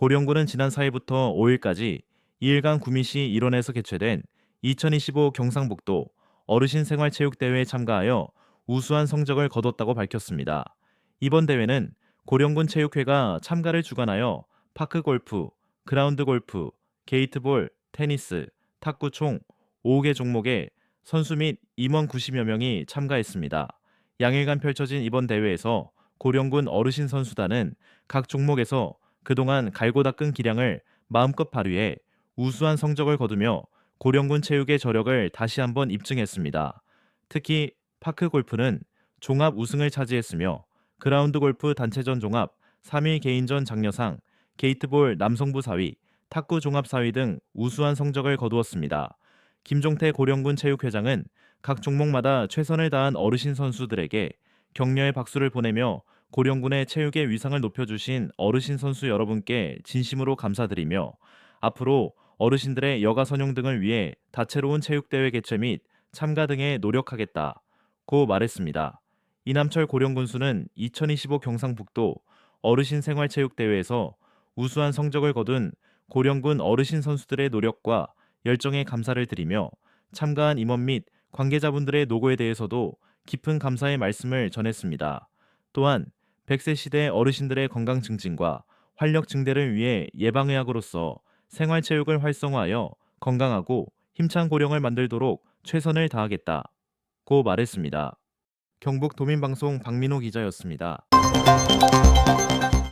고령군은 지난 4일부터 5일까지 2일간 구미시 일원에서 개최된 2025 경상북도 어르신 생활체육대회에 참가하여 우수한 성적을 거뒀다고 밝혔습니다. 이번 대회는 고령군 체육회가 참가를 주관하여 파크 골프, 그라운드 골프, 게이트볼, 테니스, 탁구 총 5개 종목에 선수 및 임원 90여 명이 참가했습니다. 양일간 펼쳐진 이번 대회에서 고령군 어르신 선수단은 각 종목에서 그동안 갈고 닦은 기량을 마음껏 발휘해 우수한 성적을 거두며 고령군 체육의 저력을 다시 한번 입증했습니다. 특히 파크 골프는 종합 우승을 차지했으며 그라운드 골프 단체전 종합, 3위 개인전 장려상, 게이트볼 남성부 4위, 탁구 종합 4위 등 우수한 성적을 거두었습니다. 김종태 고령군 체육회장은 각 종목마다 최선을 다한 어르신 선수들에게 격려의 박수를 보내며 고령군의 체육의 위상을 높여주신 어르신 선수 여러분께 진심으로 감사드리며 앞으로 어르신들의 여가 선용 등을 위해 다채로운 체육대회 개최 및 참가 등에 노력하겠다고 말했습니다. 이남철 고령군수는 2025 경상북도 어르신 생활체육대회에서 우수한 성적을 거둔 고령군 어르신 선수들의 노력과 열정에 감사를 드리며 참가한 임원 및 관계자분들의 노고에 대해서도 깊은 감사의 말씀을 전했습니다. 또한 100세 시대 어르신들의 건강 증진과 활력 증대를 위해 예방의학으로서 생활체육을 활성화하여 건강하고 힘찬 고령을 만들도록 최선을 다하겠다고 말했습니다. 경북 도민방송 박민호 기자였습니다.